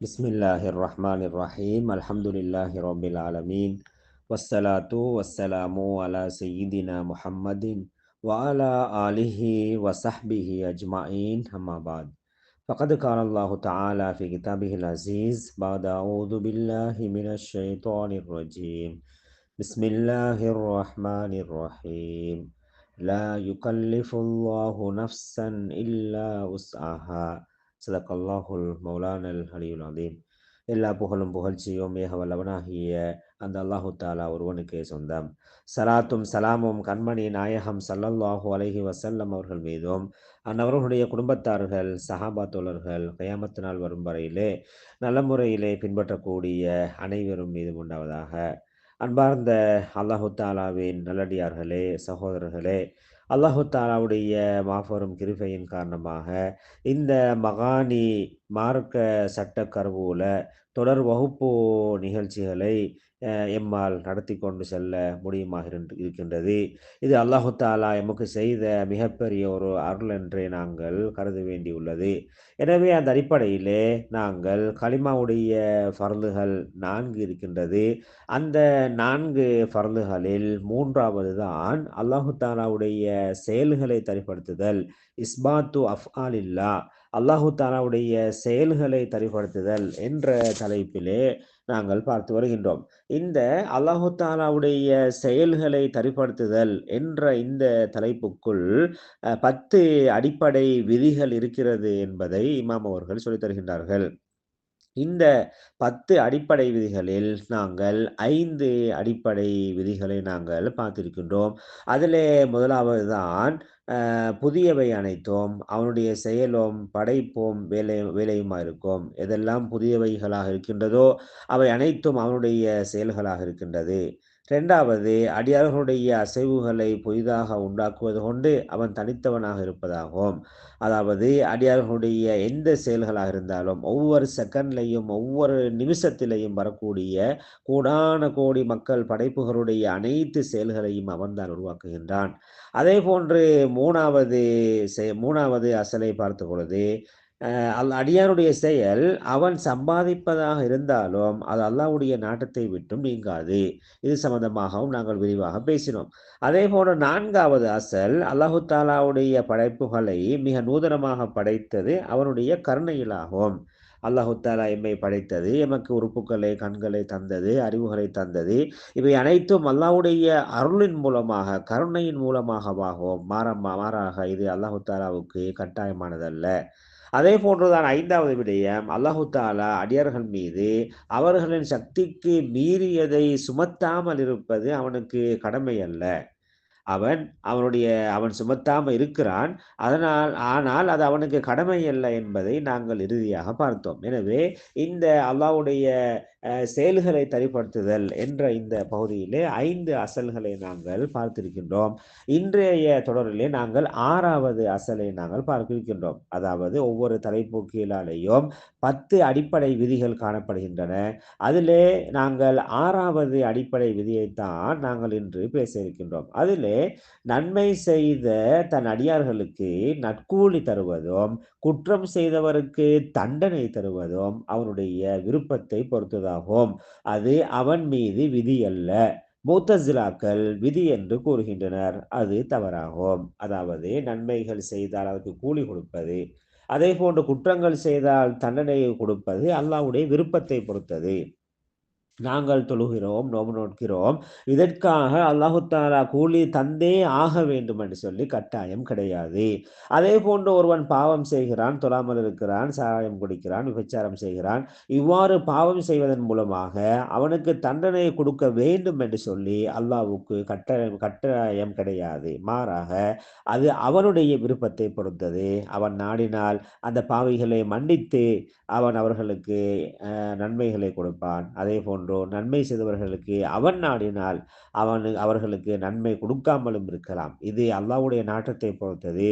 بسم الله الرحمن الرحيم الحمد لله رب العالمين والصلاة والسلام على سيدنا محمد وعلى آله وصحبه أجمعين أما بعد فقد قال الله تعالى في كتابه العزيز بعد أعوذ بالله من الشيطان الرجيم بسم الله الرحمن الرحيم لا يكلف الله نفسا إلا وسعها சதக்கல்லாஹுல் மௌலானல் அலியுல் அதீம் எல்லா புகழும் புகழ்ச்சியும் மிக வல்லவனாகிய அந்த அல்லாஹு தாலா ஒருவனுக்கே சொந்தம். சலாத்தும் சலாமும் கண்மணி நாயகம் சல்லல்லாஹு அலஹி வசல்லம் அவர்கள் மீதும் அந்நவர்களுடைய குடும்பத்தார்கள் சஹாபா தோழர்கள் கயாமத்து நாள் வரும் வரையிலே நல்ல முறையிலே பின்பற்றக்கூடிய அனைவரும் மீதும் உண்டாவதாக. அன்பார்ந்த அல்லாஹு தாலாவின் நல்லடியார்களே சகோதரர்களே அல்லாஹு தாலாவுடைய மாபெரும் கிருபையின் காரணமாக இந்த மகானி மார்க்க சட்ட கருவூல தொடர் வகுப்பு நிகழ்ச்சிகளை எம்மால் நடத்தி கொண்டு செல்ல முடியுமாக இருக்கின்றது. இது அல்லாஹு தாலா எமக்கு செய்த மிகப்பெரிய ஒரு அருள் என்றே நாங்கள் கருத வேண்டியுள்ளது. எனவே அந்த அடிப்படையிலே நாங்கள் களிமாவுடைய பருந்துகள் நான்கு இருக்கின்றது. அந்த நான்கு பருந்துகளில் மூன்றாவது தான் அல்லாஹு தாலாவுடைய செயல்களை தரிப்படுத்துதல். இஸ்பாத்து ஆலில்லா அல்லாஹு தாலாவுடைய செயல்களை தரிப்படுத்துதல் என்ற தலைப்பிலே நாங்கள் பார்த்து வருகின்றோம். இந்த அல்லாஹு தாலாவுடைய செயல்களை தரிப்படுத்துதல் என்ற இந்த தலைப்புக்குள் பத்து அடிப்படை விதிகள் இருக்கிறது என்பதை இமாம் அவர்கள் சொல்லித் தருகின்றார்கள். இந்த பத்து அடிப்படை விதிகளில் நாங்கள் ஐந்து அடிப்படை விதிகளை நாங்கள் பார்த்திருக்கின்றோம். அதிலே முதலாவது தான் புதியவை அனைத்தும் அவனுடைய செயலும் படைப்பும் வேலை வேலையுமா இருக்கும்? எதெல்லாம் புதியவைகளாக இருக்கின்றதோ அவை அனைத்தும் அவனுடைய செயல்களாக இருக்கின்றது. இரண்டாவது அடியார்களுடைய அசைவுகளை புதிதாக உண்டாக்குவது கொண்டு அவன் தனித்தவனாக இருப்பதாகும். அதாவது அடியார்களுடைய எந்த செயல்களாக இருந்தாலும் ஒவ்வொரு செகண்ட்லையும் ஒவ்வொரு நிமிஷத்திலையும் வரக்கூடிய கூடான கோடி மக்கள் படைப்புகளுடைய அனைத்து செயல்களையும் அவன்தான் உருவாக்குகின்றான். அதே போன்று மூணாவது மூணாவது அசலை பார்த்த பொழுது அல் அடியாருடைய செயல் அவன் சம்பாதிப்பதாக இருந்தாலும் அது அல்லாவுடைய நாட்டத்தை விட்டும் நீங்காது. இது சம்பந்தமாகவும் நாங்கள் விரிவாக பேசினோம். அதே போல நான்காவது அசல் அல்லாஹு தாலாவுடைய படைப்புகளை மிக நூதனமாக படைத்தது அவனுடைய கருணையிலாகும். அல்லாஹு தாலா எம்மை படைத்தது எமக்கு உறுப்புகளை கண்களை தந்தது அறிவுகளை தந்தது. இவை அனைத்தும் அல்லாவுடைய அருளின் மூலமாக கருணையின் மூலமாகவாகும் மாற மாறாக இது அல்லாஹு தாலாவுக்கு கட்டாயமானதல்ல. அதே போன்றுதான் ஐந்தாவது விடயம். அல்லாஹு தாலா அடியார்கள் மீது அவர்களின் சக்திக்கு மீறியதை சுமத்தாமல் இருப்பது அவனுக்கு கடமை அல்ல. அவன் அவனுடைய அவன் சுமத்தாமல் இருக்கிறான். அதனால் ஆனால் அது அவனுக்கு கடமை அல்ல என்பதை நாங்கள் இறுதியாக பார்த்தோம். எனவே இந்த அல்லாவுடைய செயல்களை தரிப்படுத்துதல் என்ற இந்த பகுதியிலே ஐந்து அசல்களை நாங்கள் பார்த்திருக்கின்றோம். இன்றைய தொடரிலே நாங்கள் ஆறாவது அசலை நாங்கள் பார்க்கிருக்கின்றோம் அதாவது ஒவ்வொரு தலைப்பு கீழாலேயும் பத்து அடிப்படை விதிகள் காணப்படுகின்றன. அதிலே நாங்கள் ஆறாவது அடிப்படை விதியைத்தான் நாங்கள் இன்று பேச இருக்கின்றோம் அதிலே நன்மை செய்த தன் அடியார்களுக்கு நட்கூலி தருவதும் குற்றம் செய்தவருக்கு தண்டனை தருவதும் அவனுடைய விருப்பத்தை பொறுத்ததாகும். அது அவன் மீது விதி அல்ல. மூத்தசிலாக்கள் விதி என்று கூறுகின்றனர். அது தவறாகும். அதாவது நன்மைகள் செய்தால் அதற்கு கூலி கொடுப்பது அதே போன்று குற்றங்கள் செய்தால் தண்டனையை கொடுப்பது அல்லாவுடைய விருப்பத்தை பொறுத்தது. நாங்கள் தொழுகிறோம் நோம்பு நோட்கிறோம். இதற்காக அல்லாஹு தாலா கூலி தந்தே ஆக வேண்டும் என்று சொல்லி கட்டாயம் கிடையாது. அதே போன்று ஒருவன் பாவம் செய்கிறான் தொழாமல் இருக்கிறான் சாராயம் குடிக்கிறான் விபச்சாரம் செய்கிறான். இவ்வாறு பாவம் செய்வதன் மூலமாக அவனுக்கு தண்டனை கொடுக்க வேண்டும் என்று சொல்லி அல்லாவுக்கு கட்டாயம் கட்டாயம் கிடையாது. மாறாக அது அவனுடைய விருப்பத்தை பொறுத்தது. அவன் நாடினால் அந்த பாவிகளை மன்னித்து அவன் அவர்களுக்கு நன்மைகளை கொடுப்பான். அதே போன்று போன்றோ நன்மை செய்தவர்களுக்கு அவன் நாடினால் அவன் அவர்களுக்கு நன்மை கொடுக்காமலும் இருக்கலாம். இது அல்லாஹுடைய நாட்டத்தை பொறுத்தது.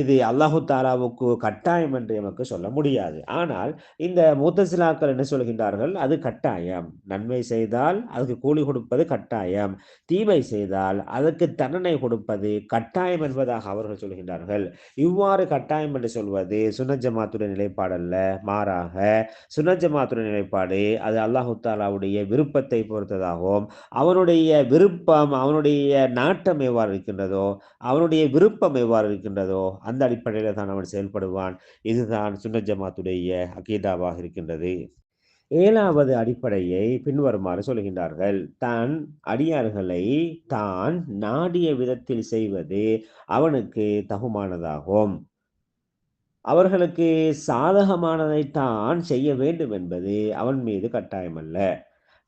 இது அல்லாஹு தாலாவுக்கு கட்டாயம் என்று எமக்கு சொல்ல முடியாது. ஆனால் இந்த மூத்தசிலாக்கள் என்ன சொல்கின்றார்கள்? அது கட்டாயம். நன்மை செய்தால் அதுக்கு கூலி கொடுப்பது கட்டாயம். தீமை செய்தால் அதற்கு தண்டனை கொடுப்பது கட்டாயம் என்பதாக அவர்கள் சொல்கின்றார்கள். இவ்வாறு கட்டாயம் என்று சொல்வது சுனஜமாத்துடைய நிலைப்பாடல்ல. மாறாக சுனஜமாத்துடைய நிலைப்பாடு அது அல்லாஹு தாலாவுடைய விருப்பத்தை பொறுத்ததாகவும் அவனுடைய விருப்பம் அவனுடைய நாட்டம் எவ்வாறு இருக்கின்றதோ அவனுடைய விருப்பம் எவ்வாறு இருக்கின்றதோ அந்த அடிப்படையில் தான் அவன் செயல்படுவான். இதுதான் சுன்ன ஜமாத்துடைய அகீதாவாக இருக்கின்றது. ஏழாவது அடிப்படையை பின்வருமாறு சொல்கின்றார்கள் தான் அடியார்களை தான் நாடிய விதத்தில் செய்வது அவனுக்கு தகுமானதாகும். அவர்களுக்கு சாதகமானதை தான் செய்ய வேண்டும் என்பது அவன் மீது கட்டாயமல்ல.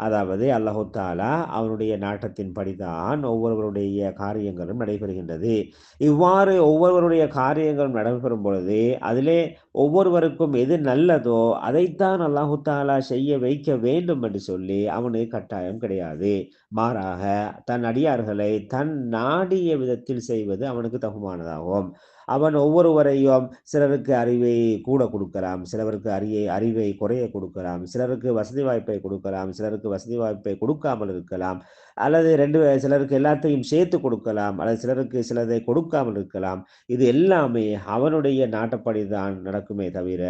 அதாவது அல்லாஹு தாலா அவனுடைய நாட்டத்தின்படிதான் ஒவ்வொருவருடைய காரியங்களும் நடைபெறுகின்றது. இவ்வாறு ஒவ்வொருவருடைய காரியங்களும் நடைபெறும் பொழுது அதிலே ஒவ்வொருவருக்கும் எது நல்லதோ அதைத்தான் அல்லாஹு தாலா செய்ய வைக்க வேண்டும் என்று சொல்லி அவனுக்கு கட்டாயம் கிடையாது. மாறாக தன் அடியார்களை தன் நாடிய விதத்தில் செய்வது அவனுக்கு தகுமானதாகும். அவன் ஒவ்வொருவரையும் சிலருக்கு அறிவை கூட கொடுக்கலாம் சிலருக்கு அறியை அறிவை குறைய கொடுக்கலாம் சிலருக்கு வசதி வாய்ப்பை கொடுக்கலாம் சிலருக்கு வசதி வாய்ப்பை கொடுக்காமல் இருக்கலாம். அல்லது ரெண்டு சிலருக்கு எல்லாத்தையும் சேர்த்து கொடுக்கலாம் அல்லது சிலருக்கு சிலதை கொடுக்காமல் இருக்கலாம். இது எல்லாமே அவனுடைய நாட்டப்படி தான் நடக்குமே தவிர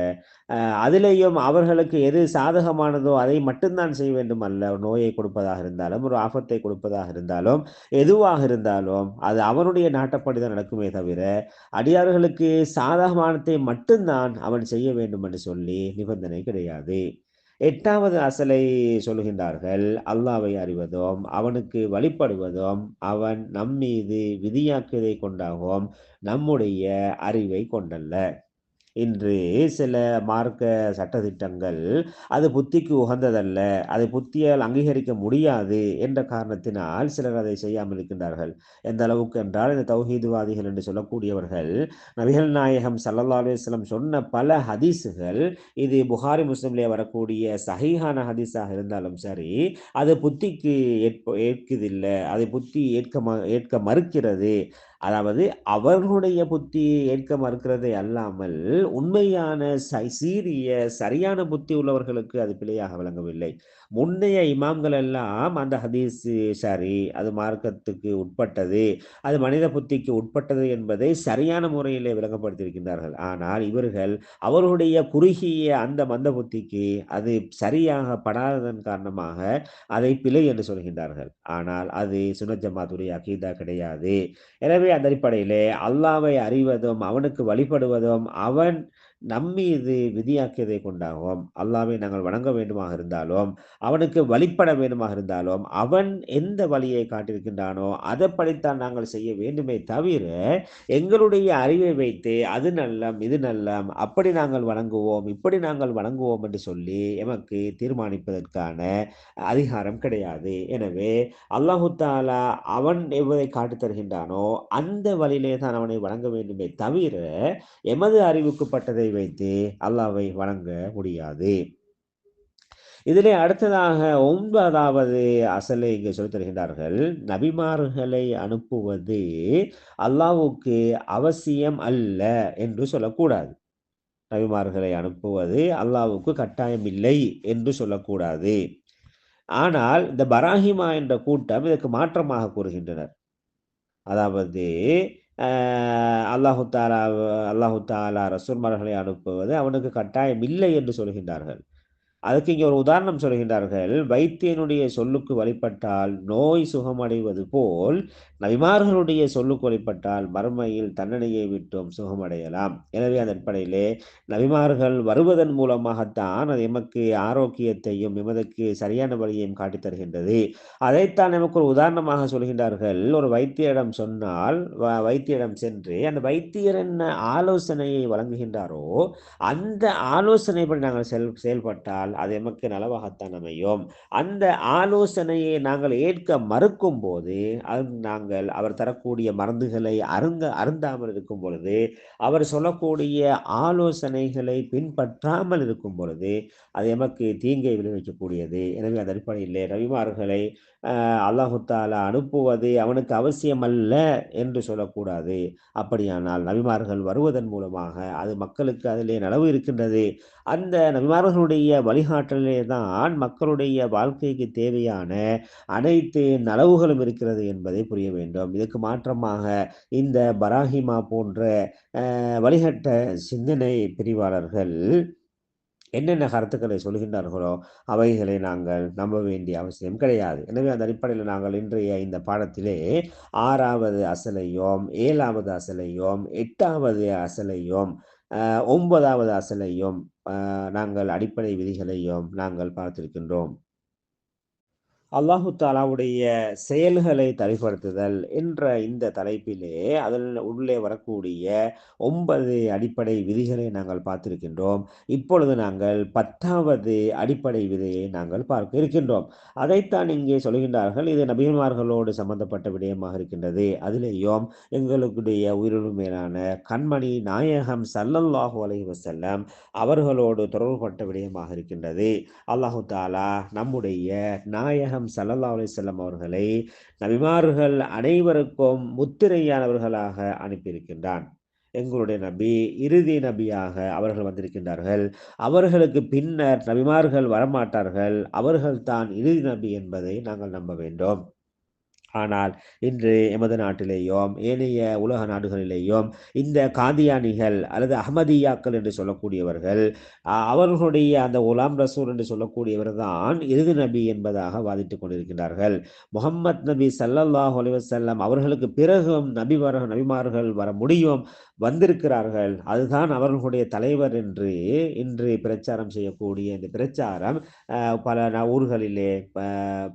அதிலேயும் அவர்களுக்கு எது சாதகமானதோ அதை மட்டும்தான் செய்ய வேண்டும் அல்ல. நோயை கொடுப்பதாக இருந்தாலும் ஒரு ஆபத்தை கொடுப்பதாக இருந்தாலும் எதுவாக இருந்தாலும் அது அவனுடைய நாட்டப்படி தான் நடக்குமே தவிர அடியார்களுக்கு சாதகமானத்தை மட்டும்தான் அவன் செய்ய வேண்டும் என்று சொல்லி நிபந்தனை கிடையாது. எட்டாவது அசலை சொல்லுகின்றார்கள். அல்லாவை அறிவதும் அவனுக்கு வழிபடுவதும் அவன் நம்மீது விதியாக்குவதை கொண்டாகவும் நம்முடைய அறிவை கொண்டல்ல. இன்று சில மார்க்க சட்டத்திட்டங்கள் அது புத்திக்கு உகந்ததல்ல அதை புத்தியால் அங்கீகரிக்க முடியாது என்ற காரணத்தினால் சிலர் அதை செய்யாமல் இருக்கின்றார்கள். எந்த அளவுக்கு என்றால் இந்த தௌஹீதுவாதிகள் என்று சொல்லக்கூடியவர்கள் நபிகள் நாயகம் சல்லல்லா அலுவலம் சொன்ன பல ஹதீஸுகள் இது புகாரி முஸ்லிம்லே வரக்கூடிய சஹீஹான ஹதீஸாக இருந்தாலும் சரி அது புத்திக்கு ஏற்ப ஏற்குதில்லை அதை புத்தி ஏற்க ம ஏற்க மறுக்கிறது. அதாவது அவர்களுடைய புத்தி ஏற்க மறுக்கிறதை அல்லாமல் உண்மையான சீரிய சரியான புத்தி உள்ளவர்களுக்கு அது பிழையாக விளங்கவில்லை. முன்னைய இமாம்கள் எல்லாம் அந்த ஹதீஸ் சரி அது மார்க்கத்துக்கு உட்பட்டது அது மனித புத்திக்கு உட்பட்டது என்பதை சரியான முறையிலே விளங்கப்படுத்தியிருக்கின்றார்கள். ஆனால் இவர்கள் அவர்களுடைய குறுகிய அந்த மந்த புத்திக்கு அது சரியாக படாததன் காரணமாக அதை பிழை என்று சொல்கின்றார்கள். ஆனால் அது சுனஜமாத்துடைய அகீதா கிடையாது. எனவே அந்த அடிப்படையிலே அல்லாவை அறிவதும் அவனுக்கு வழிபடுவதும் அவன் நம்மீது விதியாக்கியதை கொண்டாகவும் அல்லாவை நாங்கள் வணங்க வேண்டுமாக இருந்தாலும் அவனுக்கு வழிபட வேண்டுமாக இருந்தாலும் அவன் எந்த வழியை காட்டியிருக்கின்றானோ அதைப்படித்தான் நாங்கள் செய்ய வேண்டுமே தவிர எங்களுடைய அறிவை வைத்து அது நல்லம் இது நல்லம் அப்படி நாங்கள் வணங்குவோம் இப்படி நாங்கள் வணங்குவோம் என்று சொல்லி எமக்கு தீர்மானிப்பதற்கான அதிகாரம் கிடையாது. எனவே அல்லாஹு தாலா அவன் எவ்வளை காட்டித் தருகின்றானோ அந்த வழியிலே தான் அவனை வணங்க வேண்டுமே தவிர எமது அறிவுக்குப்பட்டதை வைத்து அல்லாவை வணங்க முடியாது. இதிலே அடுத்ததாக ஒன்பதாவது அசலை இங்கு சொல்லித் தருகின்றார்கள். நபிமார்களை அனுப்புவது அல்லாவுக்கு அவசியம் அல்ல என்று சொல்லக்கூடாது. நபிமார்களை அனுப்புவது அல்லாவுக்கு கட்டாயம் இல்லை என்று சொல்லக்கூடாது. ஆனால் இந்த பராஹிமா என்ற கூட்டம் இதற்கு மாற்றமாக கூறுகின்றனர். அதாவது அல்லாஹு தாலா அல்லாஹு தாலா ரசூர்மார்களை அனுப்புவது அவனுக்கு கட்டாயம் இல்லை என்று சொல்கின்றார்கள். அதுக்கு இங்கே ஒரு உதாரணம் சொல்கின்றார்கள். வைத்தியனுடைய சொல்லுக்கு வழிபட்டால் நோய் சுகமடைவது போல் நபிமார்களுடைய சொல்லுக்கு வழிபட்டால் மறுமையில் தன்னனையை விட்டும் சுகமடையலாம். எனவே அந்த அடிப்படையிலே நபிமார்கள் வருவதன் மூலமாகத்தான் அது எமக்கு ஆரோக்கியத்தையும் எமதுக்கு சரியான வழியையும் காட்டித் தருகின்றது. அதைத்தான் நமக்கு ஒரு உதாரணமாக சொல்கின்றார்கள். ஒரு வைத்தியரிடம் சொன்னால் வைத்தியரிடம் சென்று அந்த வைத்தியர் என்ன ஆலோசனையை வழங்குகின்றாரோ அந்த ஆலோசனைப்படி நாங்கள் செல் செயல்பட்டால் என்றால் அது எமக்கு நலவாகத்தான் அமையும். அந்த ஆலோசனையை நாங்கள் ஏற்க மறுக்கும் போது அது நாங்கள் அவர் தரக்கூடிய மருந்துகளை அருங்க அருந்தாமல் இருக்கும் பொழுது அவர் சொல்லக்கூடிய ஆலோசனைகளை பின்பற்றாமல் இருக்கும் பொழுது அது எமக்கு தீங்கை விளைவிக்கக்கூடியது. எனவே அந்த அடிப்படையில் ரவிமார்களை அல்லாஹுத்தால அனுப்புவது அவனுக்கு அவசியம் அல்ல என்று சொல்லக்கூடாது. அப்படியானால் நபிமார்கள் வருவதன் மூலமாக அது மக்களுக்கு அதிலே நலவு இருக்கின்றது. அந்த நபிமார்களுடைய வழிகாட்டலே தான் மக்களுடைய வாழ்க்கைக்கு தேவையான அனைத்து நலவுகளும் இருக்கிறது என்பதை புரிய வேண்டும். இதுக்கு மாற்றமாக இந்த பராஹிமா போன்ற வழிகட்ட சிந்தனை பிரிவாளர்கள் என்னென்ன கருத்துக்களை சொல்கின்றார்களோ அவைகளை நாங்கள் நம்ப வேண்டிய அவசியம் கிடையாது. எனவே அந்த அடிப்படையில் நாங்கள் இன்றைய இந்த பாடத்திலே ஆறாவது அசலையும் ஏழாவது அசலையும் எட்டாவது அசலையும் ஒன்பதாவது அசலையும் நாங்கள் அடிப்படை விதிகளையும் நாங்கள் பார்த்திருக்கின்றோம். அல்லாஹு தாலாவுடைய செயல்களை தலைப்படுத்துதல் என்ற இந்த தலைப்பிலே அதில் உள்ளே வரக்கூடிய ஒன்பது அடிப்படை விதிகளை நாங்கள் பார்த்திருக்கின்றோம். இப்பொழுது நாங்கள் பத்தாவது அடிப்படை விதியை நாங்கள் பார்க்க இருக்கின்றோம். அதைத்தான் இங்கே சொல்கின்றார்கள். இது நபிமார்களோடு சம்பந்தப்பட்ட விடயமாக இருக்கின்றது. அதிலேயும் எங்களுடைய உயிரிழமையிலான கண்மணி நாயகம் சல்லல்லாஹு அலஹி வசல்லம் அவர்களோடு தொடர்புபட்ட விடயமாக இருக்கின்றது. அல்லாஹு தாலா நம்முடைய நாயகம் நாயகம் சல்லல்லா அலிசல்லம் அவர்களை. நபிமார்கள் அனைவருக்கும் முத்திரையானவர்களாக அனுப்பியிருக்கின்றான். எங்களுடைய நபி இறுதி நபியாக அவர்கள் வந்திருக்கின்றார்கள். அவர்களுக்கு பின்னர் நபிமார்கள் வரமாட்டார்கள். அவர்கள் தான் இறுதி நபி என்பதை நாங்கள் நம்ப வேண்டும். ஆனால் இன்று எமது நாட்டிலேயும் ஏனைய உலக நாடுகளிலேயும் இந்த காந்தியானிகள் அல்லது அகமதியாக்கள் என்று சொல்லக்கூடியவர்கள் அவர்களுடைய அந்த உலாம் ரசூல் என்று சொல்லக்கூடியவர் தான் இறுதி நபி என்பதாக வாதிட்டுக் கொண்டிருக்கின்றார்கள். முகம்மது நபி சல்லல்லாஹ் அலிவசல்லம் அவர்களுக்கு பிறகும் நபி வர நபிமார்கள் வர முடியும் வந்திருக்கிறார்கள். அதுதான் அவர்களுடைய தலைவர் என்று இன்று பிரச்சாரம் செய்யக்கூடிய இந்த பிரச்சாரம் பல ஊர்களிலே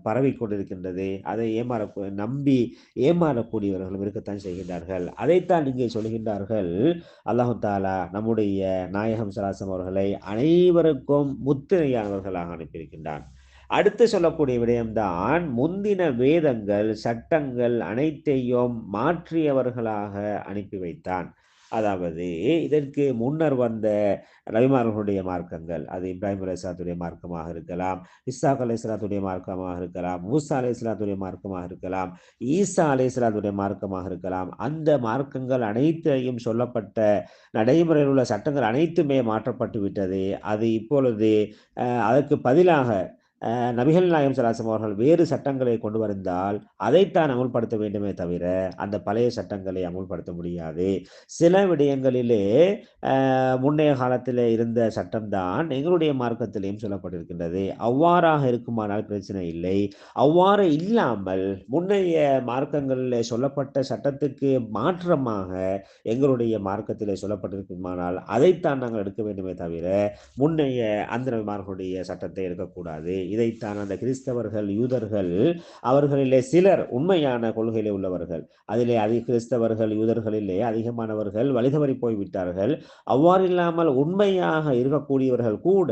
பரவி கொண்டிருக்கின்றது. அதை ஏமாற நம்பி ஏமாறக்கூடியவர்களும் இருக்கத்தான் செய்கின்றார்கள். அதைத்தான் இங்கே சொல்கின்றார்கள். அல்லாஹு தாலா நம்முடைய நாயகம் சலாசம் அவர்களை அனைவருக்கும் முத்திரையானவர்களாக அனுப்பியிருக்கின்றான். அடுத்து சொல்லக்கூடிய விடயம்தான் முந்தின வேதங்கள் சட்டங்கள் அனைத்தையும் மாற்றியவர்களாக அனுப்பி வைத்தான். அதாவது இதற்கு முன்னர் வந்த ரவிமார்களுடைய மார்க்கங்கள் அது இப்ராஹிம் அலையாத்துடைய மார்க்கமாக இருக்கலாம் இஸ்ஸாக் அலி இஸ்லாத்துடைய மார்க்கமாக இருக்கலாம் மூசா அலி இஸ்லாத்துடைய மார்க்கமாக இருக்கலாம் ஈசா அலி இஸ்லாத்துடைய மார்க்கமாக இருக்கலாம். அந்த மார்க்கங்கள் அனைத்தையும் சொல்லப்பட்ட நடைமுறையில் உள்ள சட்டங்கள் அனைத்துமே மாற்றப்பட்டு விட்டது. அது இப்பொழுது அதற்கு பதிலாக நபிகள் நாயம் சலாசம் அவர்கள் வேறு சட்டங்களை கொண்டு வந்தால் அதைத்தான் அமுல்படுத்த வேண்டுமே தவிர அந்த பழைய சட்டங்களை அமுல்படுத்த முடியாது. சில விடயங்களிலே முன்னைய காலத்தில் இருந்த சட்டம்தான் எங்களுடைய மார்க்கத்திலேயும் சொல்லப்பட்டிருக்கின்றது. அவ்வாறாக இருக்குமானால் பிரச்சனை இல்லை. அவ்வாறு இல்லாமல் முன்னைய மார்க்கங்களில் சொல்லப்பட்ட சட்டத்துக்கு மாற்றமாக எங்களுடைய மார்க்கத்திலே சொல்லப்பட்டிருக்குமானால் அதைத்தான் நாங்கள் எடுக்க வேண்டுமே தவிர முன்னைய அந்த நபிமார்களுடைய சட்டத்தை எடுக்கக்கூடாது. இதைத்தான் அந்த கிறிஸ்தவர்கள் யூதர்கள் அவர்களிலே சிலர் உண்மையான கொள்கையிலே உள்ளவர்கள். அதிலே அதிக கிறிஸ்தவர்கள் யூதர்களிலே அதிகமானவர்கள் வழிதவறி போய்விட்டார்கள். அவ்வாறு இல்லாமல் உண்மையாக இருக்கக்கூடியவர்கள் கூட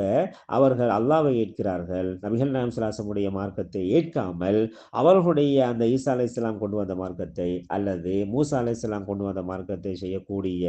அவர்கள் அல்லாவை ஏற்கிறார்கள். நபிகள் நாயம் சலாசமுடைய மார்க்கத்தை ஏற்காமல் அவர்களுடைய அந்த ஈசா அலை இஸ்லாம் கொண்டு வந்த மார்க்கத்தை அல்லது மூசா அலை இஸ்லாம் கொண்டு வந்த மார்க்கத்தை செய்யக்கூடிய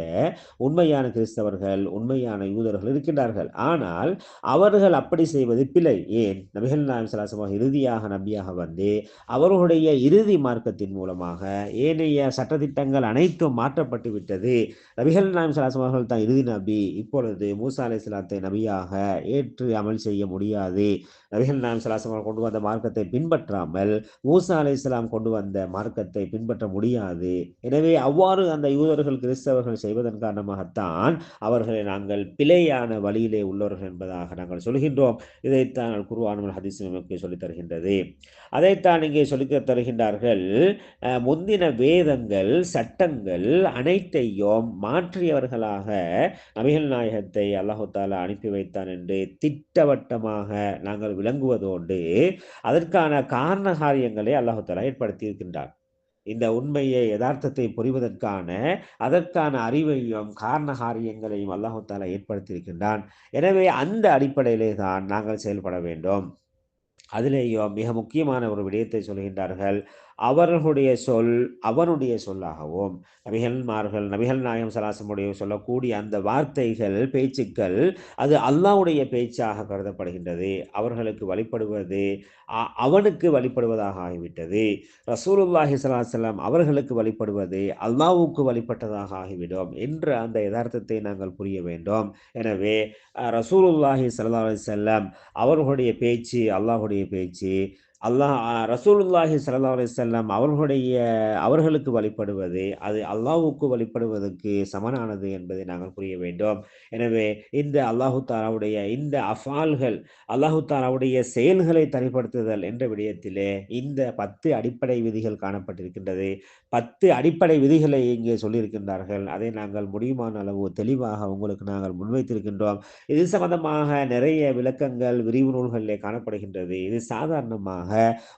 உண்மையான கிறிஸ்தவர்கள் உண்மையான யூதர்கள் இருக்கின்றார்கள். ஆனால் அவர்கள் அப்படி செய்வது பிழை. ஏன்? நபிகள் நாயம் சலாசமாக இறுதியாக நபியாக வந்து அவர்களுடைய இறுதி மார்க்கத்தின் மூலமாக ஏனைய சட்டத்திட்டங்கள் அனைத்தும் மாற்றப்பட்டு விட்டது. நபிகள் நாயம் சலாசம் அவர்கள் தான் இறுதி நபி. இப்பொழுது மூசா அலை சலாத்தை நபியாக ஏற்று அமல் செய்ய முடியாது. நபிகள் நாயம் சலாசம் கொண்டு வந்த மார்க்கத்தை பின்பற்றாமல் மூசா அலி இஸ்லாம் கொண்டு வந்த மார்க்கத்தை பின்பற்ற முடியாது. எனவே அவ்வாறு அந்த யூதர்கள் கிறிஸ்தவர்கள் செய்வதன் காரணமாகத்தான் அவர்களை நாங்கள் பிழையான வழியிலே உள்ளவர்கள் என்பதாக நாங்கள் சொல்கின்றோம். இதைத்தான் குருவான ஹதீஸ் நமக்கு சொல்லித் தருகின்றது. அதைத்தான் இங்கே சொல்லி தருகின்றார்கள். முந்தின வேதங்கள் சட்டங்கள் அனைத்தையும் மாற்றியவர்களாக நபிகள் நாயகத்தை அல்லாஹு தாலா அனுப்பி வைத்தான் என்று திட்டவட்டமாக நாங்கள் விளங்குவதோடு அதற்கான காரண காரியங்களை அல்லாஹாலா ஏற்படுத்தி இருக்கின்றான் இந்த உண்மையை யதார்த்தத்தை புரிவதற்கான அதற்கான அறிவையும் காரண காரியங்களையும் அல்லாஹாலா ஏற்படுத்தியிருக்கின்றான். எனவே அந்த அடிப்படையிலே தான் நாங்கள் செயல்பட வேண்டும். அதிலேயும் மிக முக்கியமான ஒரு விடயத்தை சொல்கின்றார்கள். அவர்களுடைய சொல் அவனுடைய சொல்லாகவும் நபிகள்மார்கள் நபிகள் நாயகம் சலாசமுடைய சொல்லக்கூடிய அந்த வார்த்தைகள் பேச்சுக்கள் அது அல்லாவுடைய பேச்சாக கருதப்படுகின்றது. அவர்களுக்கு வழிபடுவது அவனுக்கு வழிபடுவதாக ஆகிவிட்டது. ரசூலுல்லாஹி சலாசலம் அவர்களுக்கு வழிபடுவது அல்லாவுக்கு வழிபட்டதாக ஆகிவிடும் என்ற அந்த யதார்த்தத்தை நாங்கள் புரிய வேண்டும். எனவே ரசூலுல்லாஹி சல்லா செல்லம் அவர்களுடைய பேச்சு அல்லாஹுடைய பேச்சு அல்லாஹ் ரசூலுல்லாஹி சல்லா அலிசல்லாம் அவர்களுடைய அவர்களுக்கு வழிபடுவது அது அல்லாஹுக்கு வழிபடுவதற்கு சமனானது என்பதை நாங்கள் புரிய வேண்டும். எனவே இந்த அல்லாஹு தாராவுடைய இந்த அஃபால்கள் அல்லாஹு தாராவுடைய செயல்களை தனிப்படுத்துதல் என்ற விடயத்திலே இந்த பத்து அடிப்படை விதிகள் காணப்பட்டிருக்கின்றது. பத்து அடிப்படை விதிகளை இங்கே சொல்லியிருக்கின்றார்கள். அதை நாங்கள் முடியுமான அளவு தெளிவாக உங்களுக்கு நாங்கள் முன்வைத்திருக்கின்றோம். இது சம்பந்தமாக நிறைய விளக்கங்கள் விரிவு நூல்களிலே காணப்படுகின்றது. இது சாதாரணமாக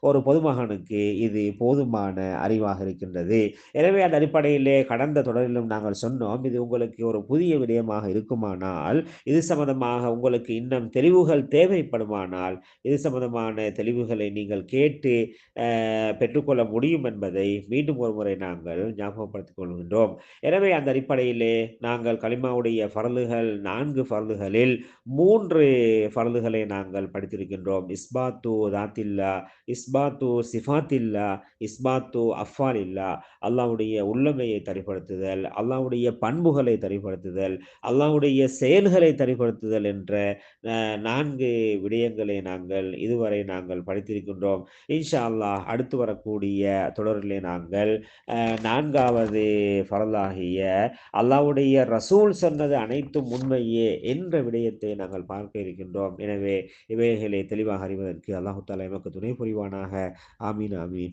ஒரு பொதுமகனுக்கு இது போதுமான அறிவாக இருக்கின்றது. எனவே அந்த அடிப்படையிலே கடந்த தொடரிலும் நாங்கள் சொன்னோம் இது உங்களுக்கு ஒரு புதிய விடயமாக இருக்குமானால் இது சம்பந்தமாக உங்களுக்கு இன்னும் தெளிவுகள் தேவைப்படுமானால் இது சம்பந்தமான தெளிவுகளை நீங்கள் கேட்டு பெற்றுக்கொள்ள முடியும் என்பதை மீண்டும் ஒரு முறை நாங்கள் ஞாபகப்படுத்திக் கொள்கின்றோம். எனவே அந்த அடிப்படையிலே நாங்கள் களிமாவுடைய பரலுகள் நான்கு பரலுகளில் மூன்று பரலுகளை நாங்கள் படித்திருக்கின்றோம். இஸ்பாத்து தாத்தில்லா இஸ்பாத்து சிஃபாத்தில்லா இஸ்பாத்து அஃபால் இல்லா அல்லாவுடைய உள்ளமையை தரிப்படுத்துதல் அல்லாவுடைய பண்புகளை தரிப்படுத்துதல் அல்லாவுடைய செயல்களை தரிப்படுத்துதல் என்ற நான்கு விடயங்களை நாங்கள் இதுவரை நாங்கள் படித்திருக்கின்றோம். இன்ஷா அல்லாஹ் அடுத்து வரக்கூடிய தொடரிலே நாங்கள் நான்காவது ஃபரலாகிய அல்லாவுடைய ரசூல் சொன்னது அனைத்தும் உண்மையே என்ற விடயத்தை நாங்கள் பார்க்க இருக்கின்றோம். எனவே இவைகளை தெளிவாக அறிவதற்கு அல்லாஹு தாலா எமக்கு துணை ने है आमीन आमीन